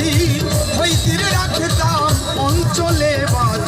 যদি হইতি রে রাখতাম অঞ্চলে বাঁধিয়া